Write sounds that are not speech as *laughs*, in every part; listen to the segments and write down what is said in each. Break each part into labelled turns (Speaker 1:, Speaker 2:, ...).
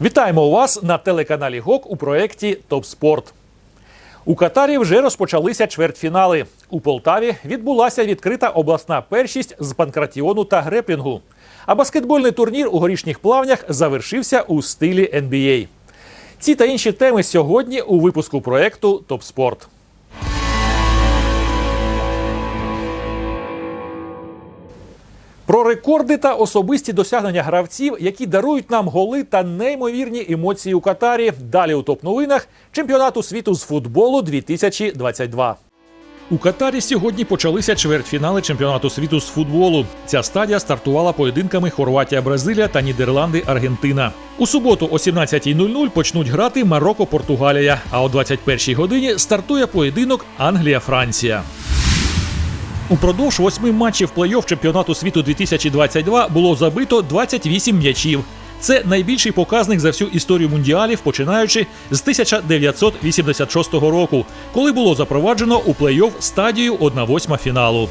Speaker 1: Вітаємо вас на телеканалі ГОК у проєкті Топспорт. У Катарі вже розпочалися чвертьфінали. У Полтаві відбулася відкрита обласна першість з панкратіону та греплінгу. А баскетбольний турнір у горішніх плавнях завершився у стилі NBA. Ці та інші теми сьогодні у випуску проєкту Топ Про рекорди та особисті досягнення гравців, які дарують нам голи та неймовірні емоції у Катарі. Далі у топ-новинах чемпіонату світу з футболу 2022. У Катарі сьогодні почалися чвертьфінали чемпіонату світу з футболу. Ця стадія стартувала поєдинками Хорватія, Бразилія та Нідерланди, Аргентина. У суботу о 17.00 почнуть грати Марокко, Португалія. А о 21.00 годині стартує поєдинок Англія-Франція. Упродовж восьми матчів плей-офф чемпіонату світу 2022 було забито 28 м'ячів. Це найбільший показник за всю історію мундіалів, починаючи з 1986 року, коли було запроваджено у плей-офф стадію 1-8 фіналу.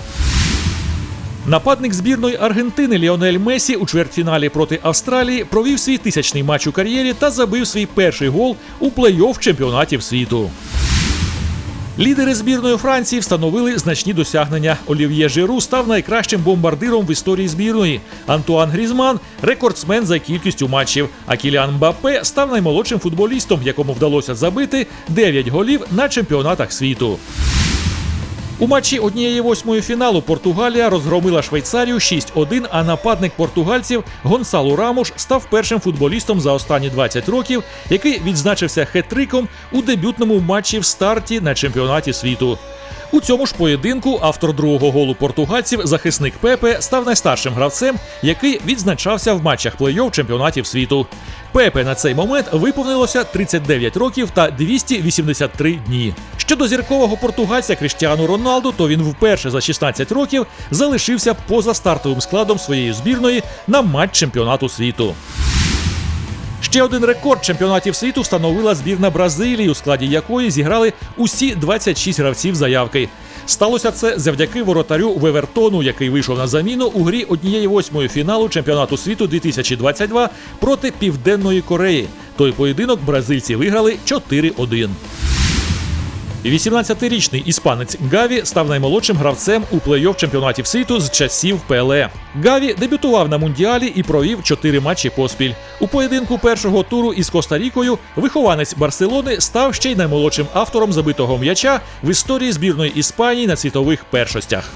Speaker 1: Нападник збірної Аргентини Ліонель Месі у чвертьфіналі проти Австралії провів свій тисячний матч у кар'єрі та забив свій перший гол у плей-офф чемпіонатів світу. Лідери збірної Франції встановили значні досягнення. Олів'є Жиру став найкращим бомбардиром в історії збірної. Антуан Грізман рекордсмен за кількістю матчів. А Кіліан Мбаппе став наймолодшим футболістом, якому вдалося забити 9 голів на чемпіонатах світу. У матчі однієї восьмої фіналу Португалія розгромила Швейцарію 6-1, а нападник португальців Гонсалу Рамуш став першим футболістом за останні 20 років, який відзначився хет-триком у дебютному матчі в старті на чемпіонаті світу. У цьому ж поєдинку автор другого голу португальців, захисник Пепе, став найстаршим гравцем, який відзначався в матчах плей-офф чемпіонатів світу. Пепе на цей момент виповнилося 39 років та 283 дні. Щодо зіркового португальця Кріштіану Роналду, то він вперше за 16 років залишився поза стартовим складом своєї збірної на матч чемпіонату світу. Ще один рекорд чемпіонатів світу встановила збірна Бразилії, у складі якої зіграли усі 26 гравців заявки. Сталося це завдяки воротарю Вевертону, який вийшов на заміну у грі однієї восьмої фіналу чемпіонату світу 2022 проти Південної Кореї. Той поєдинок бразильці виграли 4-1. 18-річний іспанець Гаві став наймолодшим гравцем у плей-офф чемпіонатів світу з часів ПЛЕ. Гаві дебютував на мундіалі і провів чотири матчі поспіль. У поєдинку першого туру із Коста-Рікою вихованець Барселони став ще й наймолодшим автором забитого м'яча в історії збірної Іспанії на світових першостях.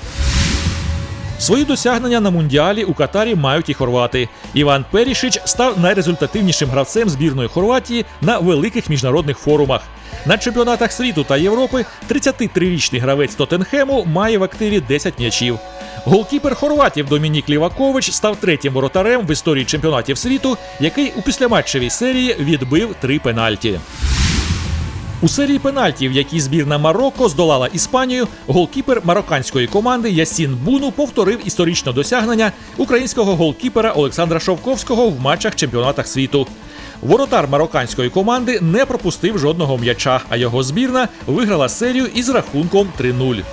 Speaker 1: Свої досягнення на мундіалі у Катарі мають і хорвати. Іван Перішич став найрезультативнішим гравцем збірної Хорватії на великих міжнародних форумах. На чемпіонатах світу та Європи 33-річний гравець Тоттенхему має в активі 10 м'ячів. Голкіпер хорватів Домінік Лівакович став третім воротарем в історії чемпіонатів світу, який у післяматчевій серії відбив три пенальті. У серії пенальтів, які збірна Марокко здолала Іспанію, голкіпер марокканської команди Ясін Буну повторив історичне досягнення українського голкіпера Олександра Шовковського в матчах чемпіонатах світу. Воротар марокканської команди не пропустив жодного м'яча, а його збірна виграла серію із рахунком 3-0.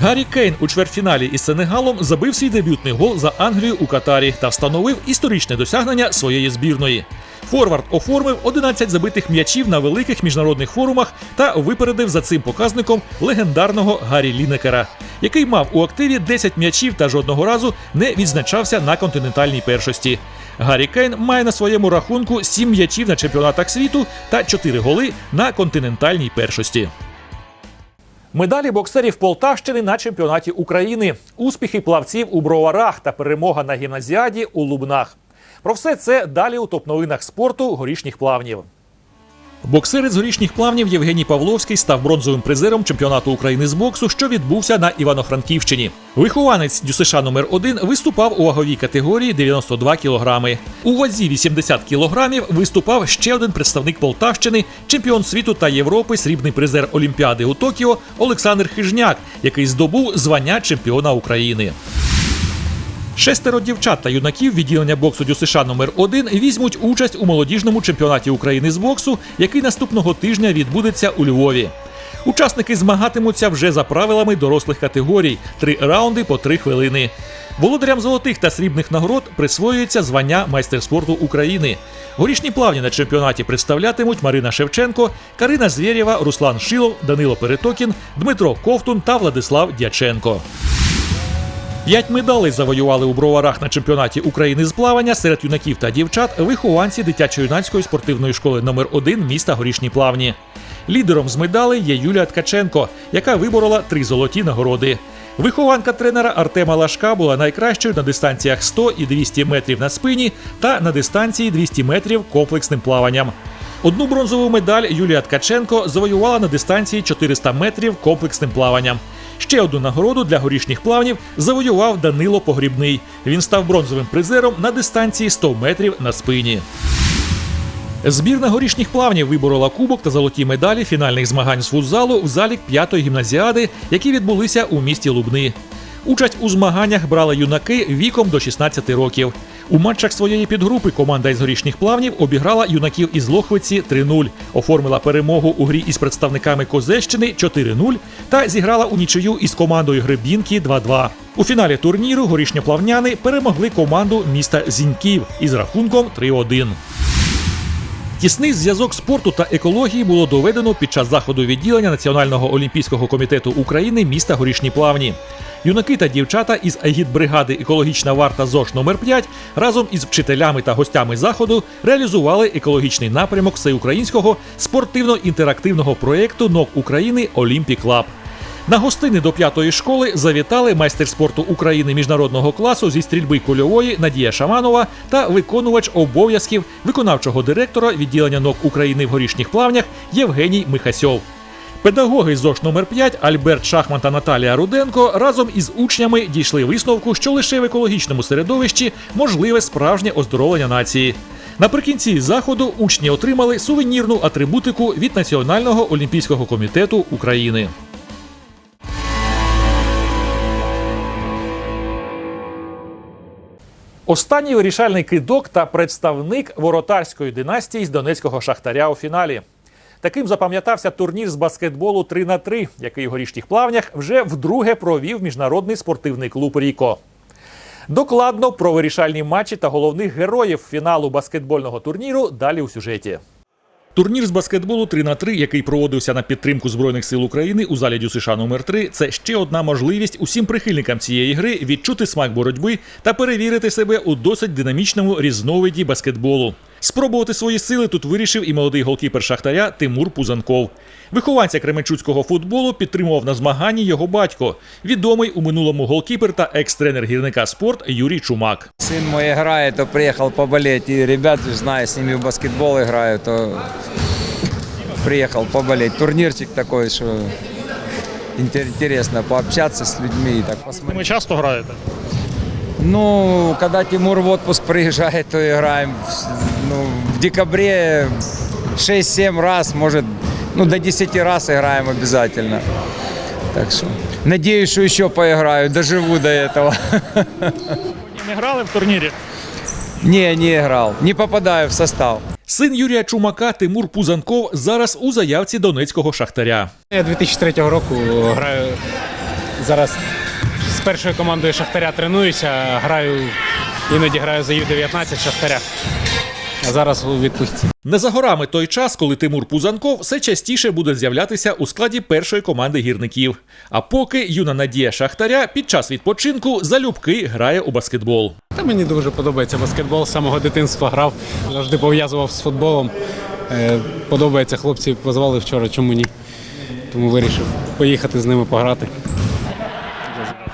Speaker 1: Гаррі Кейн у чвертьфіналі із Сенегалом забив свій дебютний гол за Англію у Катарі та встановив історичне досягнення своєї збірної. Форвард оформив 11 забитих м'ячів на великих міжнародних форумах та випередив за цим показником легендарного Гаррі Лінекера, який мав у активі 10 м'ячів та жодного разу не відзначався на континентальній першості. Гаррі Кейн має на своєму рахунку 7 м'ячів на чемпіонатах світу та 4 голи на континентальній першості. Медалі боксерів Полтавщини на чемпіонаті України, успіхи плавців у броварах та перемога на гімназіаді у Лубнах. Про все це далі у топ-новинах спорту горішніх плавнів. Боксерець горішніх плавнів Євгеній Павловський став бронзовим призером чемпіонату України з боксу, що відбувся на Івано-Франківщині. Вихованець ДЮСШ номер 1 виступав у ваговій категорії 92 кілограми. У вазі 80 кілограмів виступав ще один представник Полтавщини, чемпіон світу та Європи, срібний призер Олімпіади у Токіо Олександр Хижняк, який здобув звання чемпіона України. Шестеро дівчат та юнаків відділення боксу ДЮСШ номер 1 візьмуть участь у молодіжному чемпіонаті України з боксу, який наступного тижня відбудеться у Львові. Учасники змагатимуться вже за правилами дорослих категорій: три раунди по три хвилини. Володарям золотих та срібних нагород присвоюється звання майстер спорту України. Горішні плавні на чемпіонаті представлятимуть Марина Шевченко, Карина Звєрєва, Руслан Шилов, Данило Перетокін, Дмитро Ковтун та Владислав Дяченко. П'ять медалей завоювали у броварах на чемпіонаті України з плавання серед юнаків та дівчат вихованці дитячо-юнацької спортивної школи номер 1 міста Горішні Плавні. Лідером з медалей є Юлія Ткаченко, яка виборола три золоті нагороди. Вихованка тренера Артема Лашка була найкращою на дистанціях 100 і 200 метрів на спині та на дистанції 200 метрів комплексним плаванням. Одну бронзову медаль Юлія Ткаченко завоювала на дистанції 400 метрів комплексним плаванням. Ще одну нагороду для горішніх плавнів завоював Данило Погрібний. Він став бронзовим призером на дистанції 100 метрів на спині. Збірна горішніх плавнів виборола кубок та золоті медалі фінальних змагань з футзалу в залік п'ятої гімназіади, які відбулися у місті Лубни. Участь у змаганнях брали юнаки віком до 16 років. У матчах своєї підгрупи команда із горішніх плавнів обіграла юнаків із Лохвиці 3-0, оформила перемогу у грі із представниками Козельщини 4-0 та зіграла у нічию із командою Гребінки 2-2. У фіналі турніру горішньоплавняни перемогли команду міста Зіньків із рахунком 3-1. Тісний зв'язок спорту та екології було доведено під час заходу відділення Національного олімпійського комітету України міста Горішні Плавні. Юнаки та дівчата із агітбригади Екологічна варта ЗОШ номер 5 разом із вчителями та гостями заходу реалізували екологічний напрямок всеукраїнського спортивно-інтерактивного проєкту НОК України Олімпі Клаб. На гостини до п'ятої школи завітали майстер спорту України міжнародного класу зі стрільби кульової Надія Шаманова та виконувач обов'язків виконавчого директора відділення НОК України в горішніх плавнях Євгеній Михасьов. Педагоги ЗОШ номер 5 Альберт Шахман та Наталія Руденко разом із учнями дійшли висновку, що лише в екологічному середовищі можливе справжнє оздоровлення нації. Наприкінці заходу учні отримали сувенірну атрибутику від Національного олімпійського комітету України. Останній вирішальний кидок та представник воротарської династії з донецького шахтаря у фіналі. Таким запам'ятався турнір з баскетболу 3 на 3 який у горішніх плавнях вже вдруге провів міжнародний спортивний клуб Ріко. Докладно про вирішальні матчі та головних героїв фіналу баскетбольного турніру далі у сюжеті. Турнір з баскетболу 3 на 3 який проводився на підтримку Збройних сил України у залі США номер 3 це ще одна можливість усім прихильникам цієї гри відчути смак боротьби та перевірити себе у досить динамічному різновиді баскетболу. Спробувати свої сили тут вирішив і молодий голкіпер Шахтаря Тимур Пузанков. Вихованця кременчуцького футболу підтримував на змаганні його батько, відомий у минулому голкіпер та екс-тренер гірника спорт Юрій Чумак.
Speaker 2: Сын мой играет, то приехал поболеть. И ребят, знаю, с ними в баскетбол играю, то приехал поболеть. Турнирчик такой, что интер- интересно пообщаться с людьми так посмотреть.
Speaker 3: Ви часто граєте?
Speaker 2: Ну, когда Тимур в отпуск приезжает, то играем. В- Ну, в декабре 6-7 раз, может, ну, до 10 раз играем обязательно. Так что надеюсь, что еще поиграю, доживу до этого.
Speaker 3: Не грали в турнірі?
Speaker 2: Не, не играл, не попадаю в состав.
Speaker 1: Син Юрія Чумака Тимур Пузанков зараз у заявці донецького шахтаря.
Speaker 4: Я 2003 року граю зараз першою командою Шахтаря тренуюся, граю, іноді граю за Ю-19 Шахтаря. А зараз у відпустці.
Speaker 1: Не за горами той час, коли Тимур Пузанков все частіше буде з'являтися у складі першої команди гірників. А поки юна надія Шахтаря під час відпочинку залюбки грає у баскетбол.
Speaker 4: Та мені дуже подобається баскетбол. З самого дитинства грав, завжди пов'язував з футболом. Е, Подобається, хлопці позвали вчора, чому ні. Тому вирішив поїхати з ними пограти.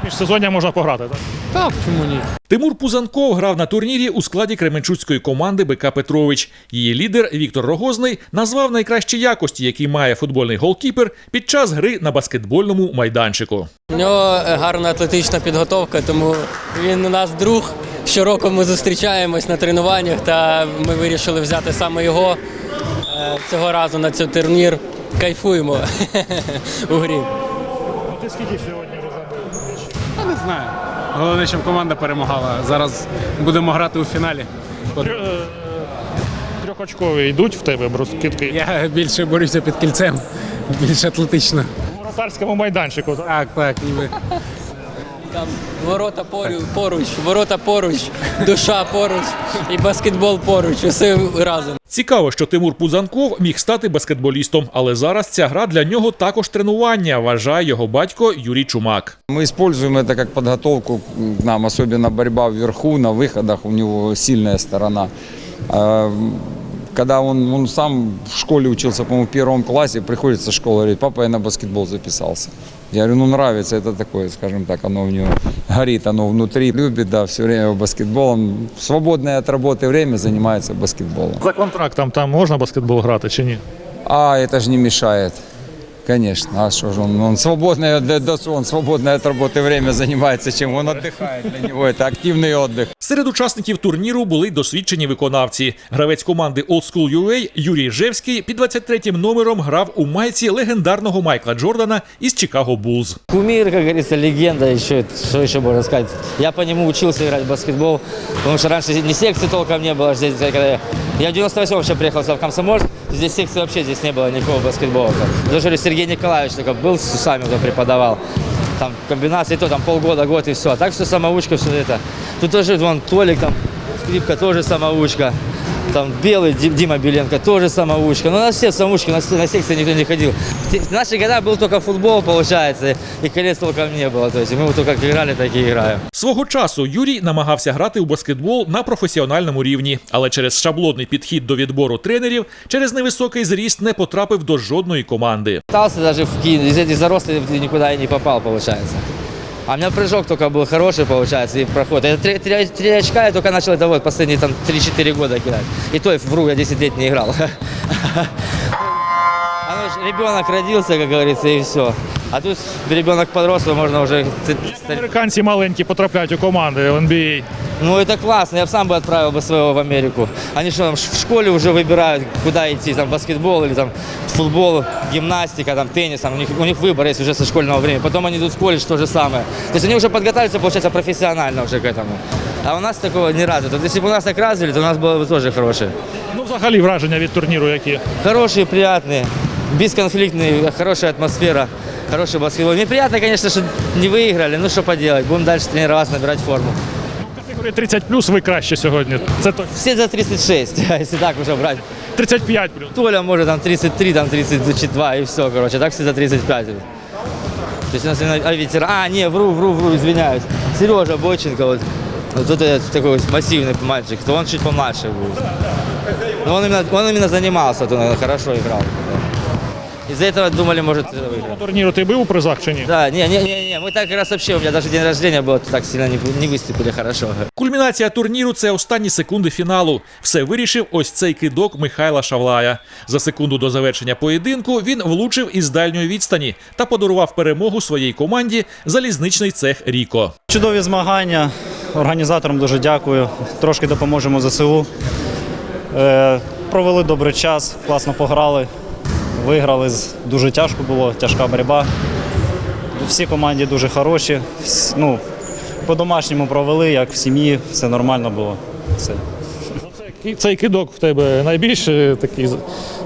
Speaker 3: Міжсезоння можна пограти, так?
Speaker 4: Так, чому ні?
Speaker 1: Тимур Пузанков грав на турнірі у складі кременчуцької команди БК Петрович. Її лідер Віктор Рогозний назвав найкращі якості, які має футбольний голкіпер під час гри на баскетбольному майданчику.
Speaker 5: У нього гарна атлетична підготовка, тому він у нас друг. Щороку ми зустрічаємось на тренуваннях, та ми вирішили взяти саме його е, цього разу на цей турнір. Кайфуємо *laughs* у грі.
Speaker 3: Ти скільки сьогодні
Speaker 4: знаю. Головне, щоб команда перемагала. Зараз будемо грати у фіналі.
Speaker 3: Трьохочкові йдуть в тебе брускітки.
Speaker 4: Я більше борюся під кільцем. більш атлетично.
Speaker 3: У воротарському майданчику. Так?
Speaker 4: Так, так, ніби.
Speaker 5: Там ворота пору- поруч, ворота поруч, душа поруч і баскетбол поруч. Усе разом.
Speaker 1: Цікаво, що Тимур Пузанков міг стати баскетболістом, але зараз ця гра для нього також тренування, вважає його батько Юрій Чумак.
Speaker 2: Мы используем это как подготовку к нам, особенно борьба вверху, на выходах у него сильная сторона. А, Когда он, он сам в школе учился, по-моему, в первом классе, приходит со школы, говорит, папа, я на баскетбол записался. Я говорю, ну нравится, это такое, скажем так, оно у него горит, оно внутри. Любит, да, все время баскетболом. В свободное от работы время занимается баскетболом.
Speaker 3: За контрактом там можна баскетбол грати чи ні?
Speaker 2: А это же не мешает. Конечно, а что же он, он свободное, да, да, он свободное от работы время занимается, чем он отдыхает. Для него это активный отдых.
Speaker 1: Серед учасників турніру були досвідчені виконавці. Гравець команди Old School UA Юрій Жевський під 23-м номером грав у майці легендарного Майкла Джордана із Чикаго Булз.
Speaker 6: Кумир, как говорится, легенда, еще, что еще можно сказать. Я по нему учился играть в баскетбол, потому что раньше ни секции толком не было здесь. Когда я, я в 98 вообще приехал сюда в Комсомольск, здесь секции вообще здесь не было никакого баскетбола. Даже говорю, Сергей Николаевич только был с усами, кто преподавал. Там комбинации, то там полгода, год и все. Так что самоучка, все это. Тут тоже вон Толик, там скрипка тоже самоучка Там Белый, Ди- Дима Беленко, тоже самоучка. Ну, у нас все самоучки, у нас на секции никто не ходил. В те- в наши года был только футбол, получается, и колец толком не было. То есть мы вот только как играли, так и играем.
Speaker 1: Свого часу Юрій намагався грати у баскетбол на професіональному рівні, але через шаблонний підхід до відбору тренерів, через невисокий зріст не потрапив до жодної команди.
Speaker 6: Пытался даже в Киев, из этих зарослей никуда и не попал, получается. А у меня прыжок только был хороший, получается, и проход. Я три, три- три очка я только начал это вот последние там 3-4 года кидать. И то, вру, я 10 лет не играл. *laughs* А ну, ж ребенок родился, как говорится, и все. А тут ребенок подрос, и можно уже... т- ст-
Speaker 3: Американці маленькі потрапляють у команди в NBA.
Speaker 6: Ну это классно, я бы сам бы отправил бы своего в Америку. Они что, там ш- в школе уже выбирают, куда идти, там баскетбол или там футбол, гимнастика, там теннис, там, у, них, у них выбор есть уже со школьного времени. Потом они идут в колледж, то же самое. То есть они уже подготавливаются, получается, профессионально уже к этому. А у нас такого не развито. Вот Если бы у нас так развили, то у нас было бы тоже хорошее.
Speaker 3: Ну, взагалі враження від турніру які.
Speaker 6: Хорошие, приятные, бесконфликтные, хорошая атмосфера, Хороший баскетбол. Неприятно, конечно, что не выиграли, ну что поделать, будем дальше тренироваться, набирать форму.
Speaker 3: Категорія 30 плюс ви краще сьогодні. Це то
Speaker 6: Все за 36, *laughs* если так уже брать.
Speaker 3: 35 плюс.
Speaker 6: Толя может там 33, там 32 и все, короче, так все за 35. То есть у нас именно а, ветеран. А, не, вру, вру, вру, извиняюсь. Сережа Бойченко, вот, вот это такой массивный мальчик, то он чуть помладше будет. Но он именно, он именно занимался, то он хорошо играл. Из-за этого думали, может, выиграть.
Speaker 3: На турніру ти був у призах чи ні?
Speaker 6: Да, не, не, не, не, мы так раз вообще, у меня даже день рождения был, так сильно не, не выступили хорошо.
Speaker 1: Кульмінація турніру це останні секунди фіналу. Все вирішив ось цей кидок Михайла Шавлая. За секунду до завершення поєдинку він влучив із дальньої відстані та подарував перемогу своїй команді залізничний цех Ріко.
Speaker 7: Чудові змагання. Організаторам дуже дякую. Трошки допоможемо ЗСУ. Е, провели добрий час, класно пограли. Виграли. Дуже тяжко було, тяжка боротьба. Всі команді дуже хороші. Ну, по-домашньому провели, як в сім'ї, все нормально було. Все.
Speaker 3: Цей кидок в тебе найбільше такий,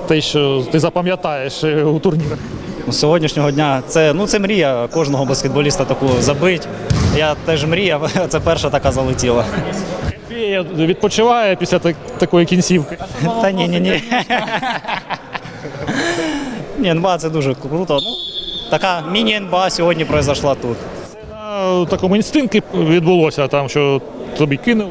Speaker 3: те, що ти запам'ятаєш е, у турнірах.
Speaker 7: Ну, з сьогоднішнього дня це, ну, це мрія кожного баскетболіста таку забить. Я теж мріяв, *laughs* це перша така залетіла.
Speaker 3: Відпочиває після такої кінцівки.
Speaker 7: Та ні, ні, ні. *laughs* Ні, НБА це дуже круто. Ну, така міні-НБА сьогодні пройшла тут.
Speaker 3: На такому інстинкті відбулося, там, що тобі кинули.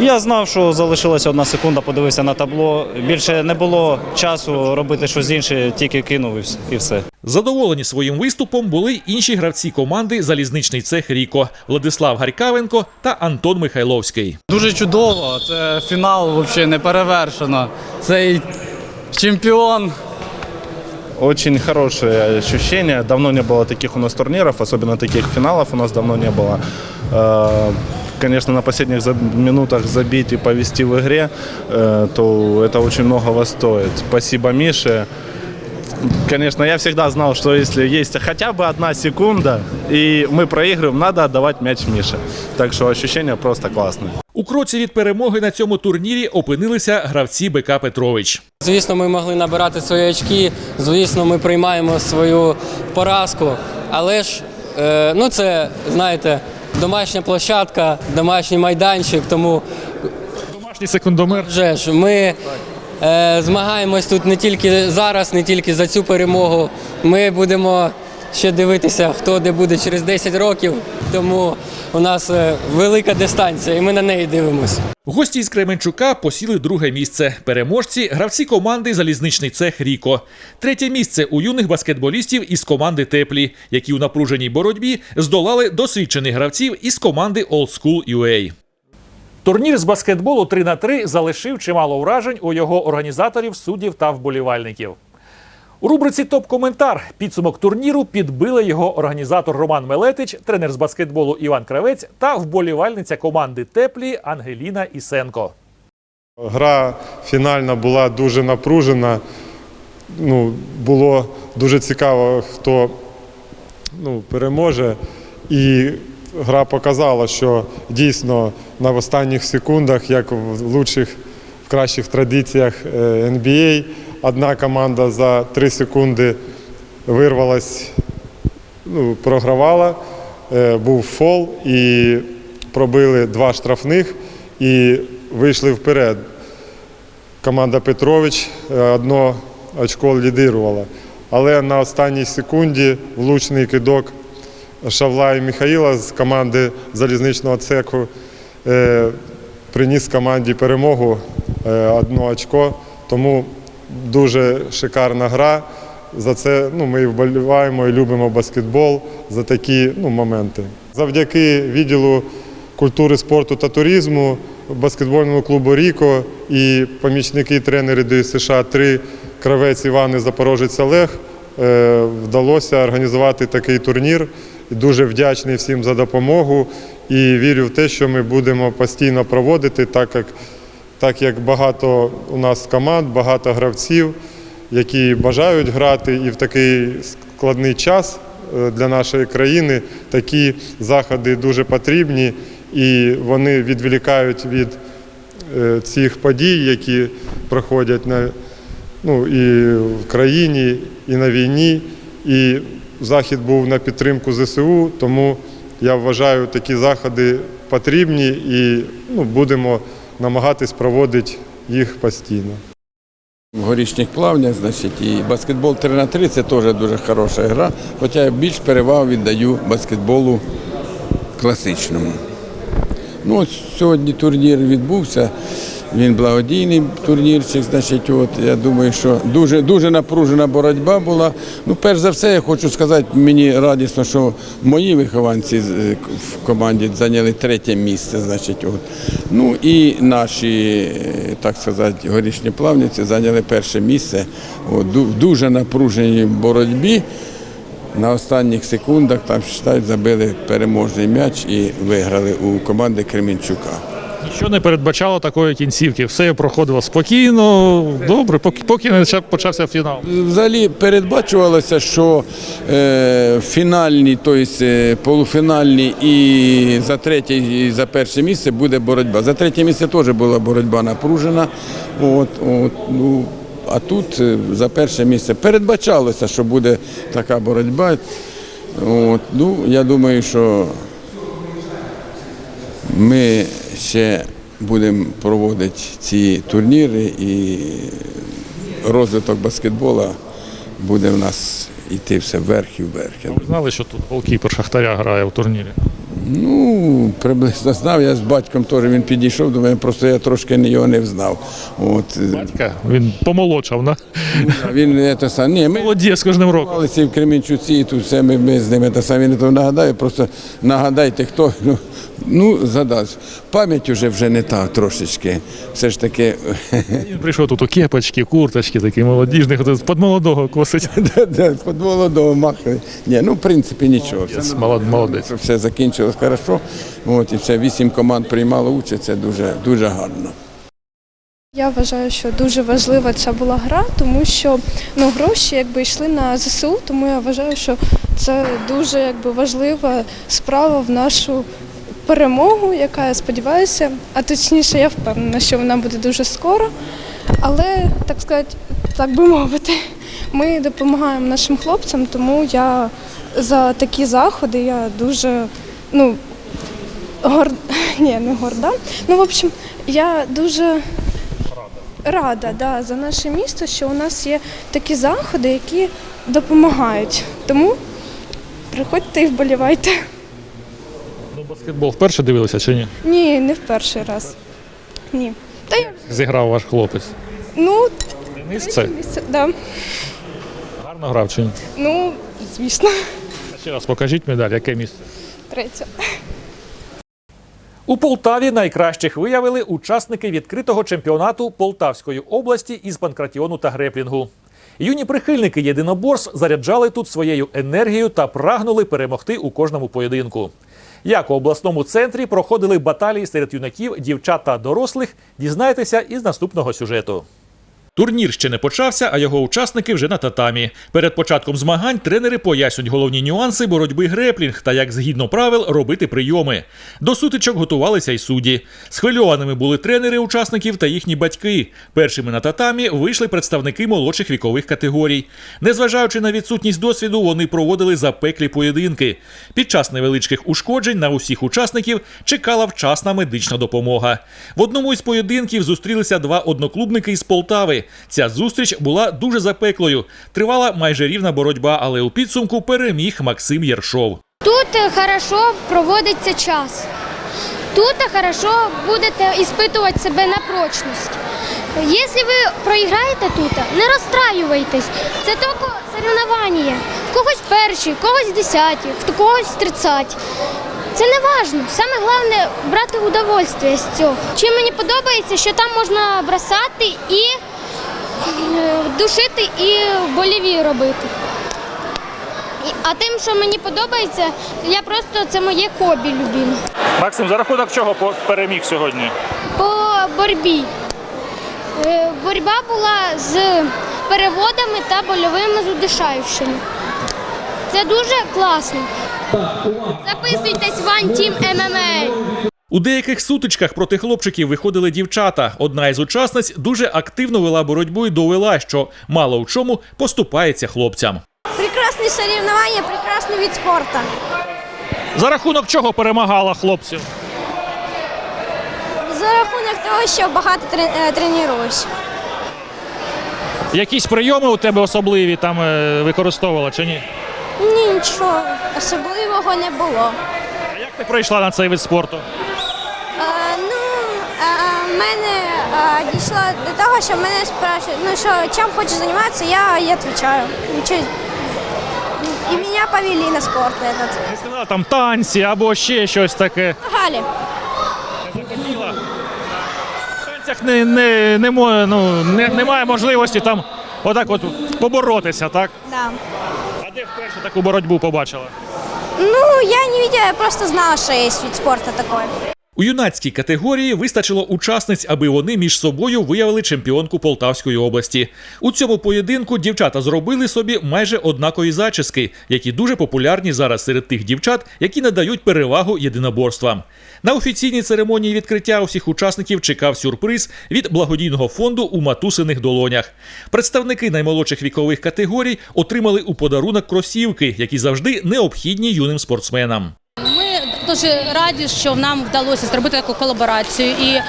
Speaker 7: Я знав, що залишилася одна секунда, подивився на табло. Більше не було часу робити щось інше, тільки кинув і все.
Speaker 1: Задоволені своїм виступом були інші гравці команди Залізничний цех Ріко Владислав Гарькавенко та Антон Михайловський.
Speaker 8: Дуже чудово. Це фінал взагалі не перевершено. Цей чемпіон.
Speaker 9: Очень хорошее ощущение. Давно не было таких у нас турниров, особенно таких финалов у нас давно не было. Э, Конечно, на последних за- минутах забить и повести в игре, э, то это очень многого стоит. Спасибо Мише. конечно, я всегда знал, что если есть хотя бы одна секунда, и мы проигрываем, надо отдавать мяч Мише. Так что ощущения просто классные.
Speaker 1: У кроці від перемоги на цьому турнірі опинилися гравці БК Петрович.
Speaker 5: Звісно, ми могли набирати свої очки. Звісно, ми приймаємо свою поразку. Але ж е, ну це знаєте, домашня площадка, домашній майданчик. Тому
Speaker 3: Домашній секундомер.
Speaker 5: вже ж ми е, змагаємось тут не тільки зараз, не тільки за цю перемогу. Ми будемо ще дивитися, хто де буде через 10 років. Тому у нас е, велика дистанція, і ми на неї дивимося.
Speaker 1: Гості із Кременчука посіли друге місце. Переможці гравці команди Залізничний цех Ріко. Третє місце у юних баскетболістів із команди Теплі, які у напруженій боротьбі здолали досвідчених гравців із команди Old School UA. Турнір з баскетболу 3 на 3 залишив чимало вражень у його організаторів, суддів та вболівальників. У рубриці Топ-коментар підсумок турніру підбили його організатор Роман Мелетич, тренер з баскетболу Іван Кравець та вболівальниця команди Теплі Ангеліна Ісенко.
Speaker 10: Гра фінальна була дуже напружена. Ну, було дуже цікаво, хто ну, переможе. І гра показала, що дійсно на останніх секундах, як в лучших, в кращих традиціях е, NBA, одна команда за 3 секунди вирвалась, ну, програвала, е, був фол і пробили два штрафних і вийшли вперед. Команда Петрович е, одно очко лідирувала. Але на останній секунді влучний кидок Шавла і Михаїла з команди залізничного цеху е, приніс команді перемогу е, одно очко. Тому дуже шикарна гра. За це ну, ми і вболіваємо і любимо баскетбол за такі ну, моменти. Завдяки відділу культури, спорту та туризму, баскетбольному клубу Ріко і помічники тренери ДЮСШ 3 кравець Іван і Запорожець Олег е, вдалося організувати такий турнір. Дуже вдячний всім за допомогу і вірю в те, що ми будемо постійно проводити, так як, так як багато у нас команд, багато гравців, які бажають грати, і в такий складний час е, для нашої країни такі заходи дуже потрібні і вони відволікають від е, цих подій, які проходять на, ну, і в країні, і на війні. І захід був на підтримку ЗСУ, тому я вважаю, такі заходи потрібні і ну, будемо намагатись проводити їх постійно.
Speaker 11: В горішніх плавнях, значить, і баскетбол 3 на 3 це теж дуже хороша гра, хоча я більш перевагу віддаю баскетболу класичному. Ну, от сьогодні турнір відбувся. Він благодійний турнірчик, значить, от я думаю, що дуже дуже напружена боротьба була. Ну, перш за все, я хочу сказати, мені радісно, що мої вихованці е, в команді зайняли третє місце. Значить, от. Ну і наші, е, так сказати, горішні плавниці зайняли перше місце от, в дуже напруженій боротьбі. На останніх секундах там вважають, забили переможний м'яч і виграли у команди Кременчука.
Speaker 3: Нічого не передбачало такої кінцівки. Все проходило спокійно, добре, поки, поки не почався фінал.
Speaker 11: Взагалі передбачувалося, що е, фінальні, тобто полуфінальні і за третє, і за перше місце буде боротьба. За третє місце теж була боротьба напружена. От, от, ну, а тут е, за перше місце передбачалося, що буде така боротьба. От, ну, я думаю, що ми ще будемо проводити ці турніри і розвиток баскетбола буде в нас йти все вверх і вверх. Я
Speaker 3: Ви знали, що тут голкіпер Шахтаря грає в турнірі.
Speaker 11: Ну, приблизно знав. Я з батьком теж він підійшов до мене, просто я трошки його не взнав. От, е,
Speaker 3: Батька, він помолодшав, на
Speaker 11: він е, те саме. Ні, ми
Speaker 3: молодіє з кожним роком.
Speaker 11: В Кременчуці, і тут все ми, ми з ними те саме не то нагадаю, просто нагадайте, хто. Ну, ну задасть. Пам'ять уже вже не та трошечки. Все ж таки. *laughs*
Speaker 3: Він прийшов тут у кепочки, курточки, такі молодіжні, під молодого косить. *laughs*
Speaker 11: Під молодого махали. Ні, ну в принципі нічого. Все,
Speaker 3: Молод- молодець.
Speaker 11: все закінчилось хорошо. От, і все, вісім команд приймало участь, це дуже, дуже гарно.
Speaker 12: Я вважаю, що дуже важлива ця була гра, тому що ну, гроші якби йшли на ЗСУ, тому я вважаю, що це дуже якби важлива справа в нашу перемогу, яка я сподіваюся, а точніше, я впевнена, що вона буде дуже скоро. Але так сказати, так би мовити, ми допомагаємо нашим хлопцям, тому я за такі заходи я дуже ну горд... *laughs* Ні, не горда. Ну, в общем, я дуже рада да, за наше місто, що у нас є такі заходи, які допомагають. Тому приходьте і вболівайте.
Speaker 3: Баскетбол вперше дивилися чи ні?
Speaker 12: Ні, не в перший раз. Ні. Та я
Speaker 3: Зіграв ваш хлопець.
Speaker 12: ну
Speaker 3: Денис це
Speaker 12: місце, да.
Speaker 3: гарно грав чи ні?
Speaker 12: Ну, звісно,
Speaker 3: А Ще раз покажіть медаль, яке місце.
Speaker 12: третє.
Speaker 1: У Полтаві найкращих виявили учасники відкритого чемпіонату Полтавської області із панкратіону та греплінгу. Юні прихильники єдиноборств заряджали тут своєю енергією та прагнули перемогти у кожному поєдинку. Як у обласному центрі проходили баталії серед юнаків, дівчат та дорослих, дізнайтеся із наступного сюжету. Турнір ще не почався, а його учасники вже на татамі. Перед початком змагань тренери пояснюють головні нюанси боротьби греплінг та як згідно правил робити прийоми. До сутичок готувалися й судді. Схвильованими були тренери учасників та їхні батьки. Першими на татамі вийшли представники молодших вікових категорій. Незважаючи на відсутність досвіду, вони проводили запеклі поєдинки. Під час невеличких ушкоджень на усіх учасників чекала вчасна медична допомога. В одному із поєдинків зустрілися два одноклубники із Полтави. Ця зустріч була дуже запеклою. Тривала майже рівна боротьба, але у підсумку переміг Максим Єршов.
Speaker 13: Тут е, хорошо проводиться час. Тут е, хорошо будете іспитувати себе на прочність. Якщо ви проіграєте тут, не розстраюйтесь. Це тільки соревновання. Когось перші, в когось десяті, в когось тридцяті. Це не важно. Саме головне брати удовольствие з цього. Чим мені подобається, що там можна бросати і е, душити, і боліві робити. А тим, що мені подобається, я просто це моє хобі любиме.
Speaker 3: Максим, за рахунок чого переміг сьогодні?
Speaker 13: По боротьбі. Е, Боротьба була з переводами та больовими удишаючими. Це дуже класно. Записуйтесь в One Team MMA.
Speaker 1: У деяких сутичках проти хлопчиків виходили дівчата. Одна із учасниць дуже активно вела боротьбу і довела, що мало в чому поступається хлопцям.
Speaker 13: Прекрасне соревновання, прекрасний від спорту.
Speaker 3: За рахунок чого перемагала хлопців?
Speaker 13: За рахунок того, що багато е, тренуюся.
Speaker 3: Якісь прийоми у тебе особливі там е, використовувала чи ні?
Speaker 13: Ні, нічого особливого не було.
Speaker 3: А як ти прийшла на цей вид спорту?
Speaker 13: Е, ну, е, мене е, дійшло до того, що мене спрашують, ну що, чим хочеш займатися, я і відповідаю. І мене повели на спорт этот.
Speaker 3: Ти сказала там танці або ще щось таке.
Speaker 13: Галі.
Speaker 3: Захотіла. В танцях не, не, не, мо- ну, не, немає можливості там отак от поборотися, так?
Speaker 13: Да.
Speaker 3: А де вперше таку боротьбу побачила?
Speaker 13: Ну, я не видела, я просто знала, що є вид спорту такой.
Speaker 1: У юнацькій категорії вистачило учасниць, аби вони між собою виявили чемпіонку Полтавської області. У цьому поєдинку дівчата зробили собі майже однакові зачіски, які дуже популярні зараз серед тих дівчат, які надають перевагу єдиноборствам. На офіційній церемонії відкриття усіх учасників чекав сюрприз від благодійного фонду у матусиних долонях. Представники наймолодших вікових категорій отримали у подарунок кросівки, які завжди необхідні юним спортсменам.
Speaker 14: Дуже раді, що нам вдалося зробити таку колаборацію. І е,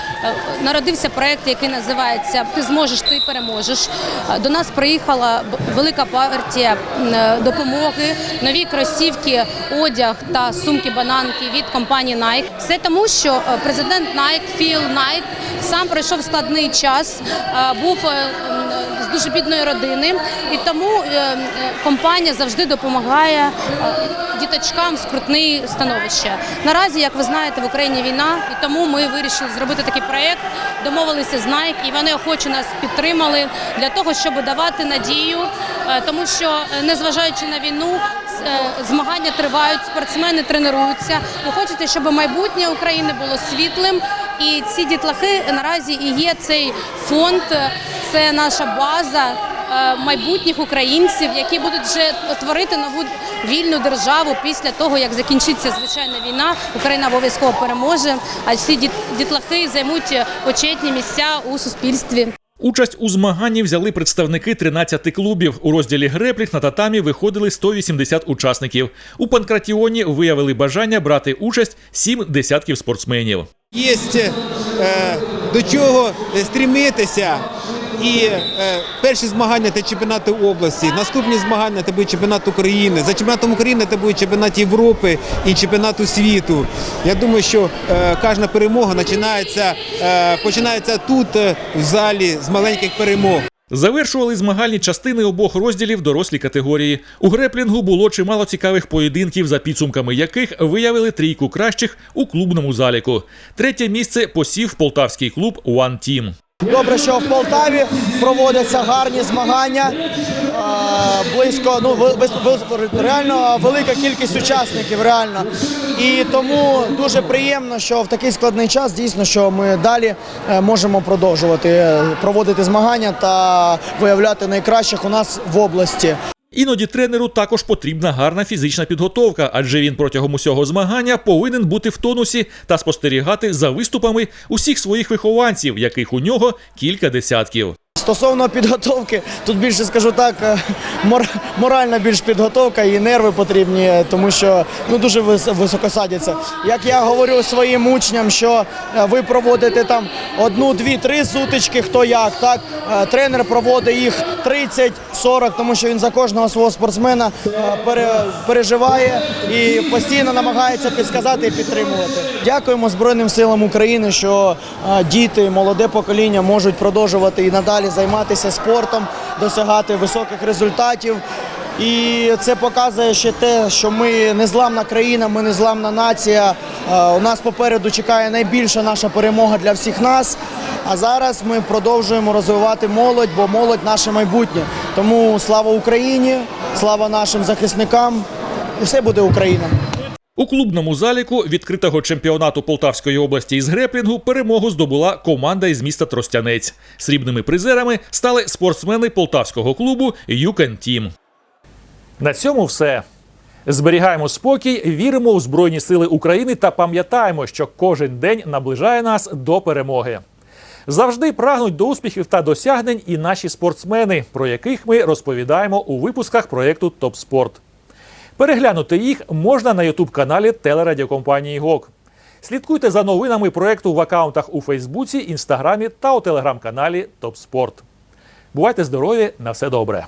Speaker 14: народився проект, який називається Ти зможеш, ти переможеш. Е, До нас приїхала велика партія е, допомоги, нові кросівки, одяг та сумки-бананки від компанії Nike. Все тому, що президент Nike Філ Найт сам пройшов складний час, був з дуже бідної родини, і тому компанія завжди допомагає діточкам в скрутне становище. Наразі, як ви знаєте, в Україні війна, і тому ми вирішили зробити такий проєкт, домовилися з Nike, і вони охоче нас підтримали для того, щоб давати надію, е, тому що е, незважаючи на війну, е, змагання тривають, спортсмени тренуються. І хочеться, щоб майбутнє України було світлим, І ці дітлахи наразі і є цей фонд, це наша база майбутніх українців, які будуть вже творити нову вільну державу після того, як закінчиться звичайна війна. Україна обов'язково переможе. А діт- дітлахи займуть почетні місця у суспільстві.
Speaker 1: Участь у змаганні взяли представники 13 клубів. У розділі греплінг на татамі виходили 180 учасників. У панкратіоні виявили бажання брати участь сім десятків спортсменів.
Speaker 15: Є е, до чого стрімитися. І е, перші змагання це чемпіонати області, наступні змагання це буде чемпіонат України. За чемпіонатом України це буде чемпіонат Європи і чемпіонату світу. Я думаю, що е, кожна перемога починається, е, починається тут, е, в залі, з маленьких перемог.
Speaker 1: Завершували змагальні частини обох розділів дорослі категорії. У греплінгу було чимало цікавих поєдинків, за підсумками яких виявили трійку кращих у клубному заліку. Третє місце посів полтавський клуб One Team.
Speaker 16: Добре, що в Полтаві проводяться гарні змагання. Близько, ну реально велика кількість учасників, реально. І тому дуже приємно, що в такий складний час дійсно, що ми далі е, можемо продовжувати е, проводити змагання та виявляти найкращих у нас в області.
Speaker 1: Іноді тренеру також потрібна гарна фізична підготовка, адже він протягом усього змагання повинен бути в тонусі та спостерігати за виступами усіх своїх вихованців, яких у нього кілька десятків.
Speaker 16: Стосовно підготовки, тут більше скажу так, е, мор- моральна більш підготовка і нерви потрібні, е, тому що ну дуже вис- високо садяться. Як я говорю своїм учням, що е, ви проводите там одну, дві, три сутички, хто як, так тренер проводить їх 30-40, тому що він за кожного свого спортсмена пере- переживає і постійно намагається підсказати і підтримувати. Дякуємо Збройним силам України, що діти, молоде покоління можуть продовжувати і надалі займатися спортом, досягати високих результатів. І це показує ще те, що ми незламна країна, ми незламна нація. Е, У нас попереду чекає найбільша наша перемога для всіх нас. А зараз ми продовжуємо розвивати молодь, бо молодь наше майбутнє. Тому слава Україні, слава нашим захисникам. І все буде Україна.
Speaker 1: У клубному заліку відкритого чемпіонату Полтавської області із греплінгу перемогу здобула команда із міста Тростянець. Срібними призерами стали спортсмени полтавського клубу «Юкен Team. На цьому все. Зберігаємо спокій, віримо у Збройні Сили України та пам'ятаємо, що кожен день наближає нас до перемоги. Завжди прагнуть до успіхів та досягнень і наші спортсмени, про яких ми розповідаємо у випусках проєкту Топ Спорт. Переглянути їх можна на ютуб-каналі телерадіокомпанії ГОК. Слідкуйте за новинами проєкту в акаунтах у Фейсбуці, Інстаграмі та у телеграм-каналі Топспорт. Бувайте здорові, на все добре!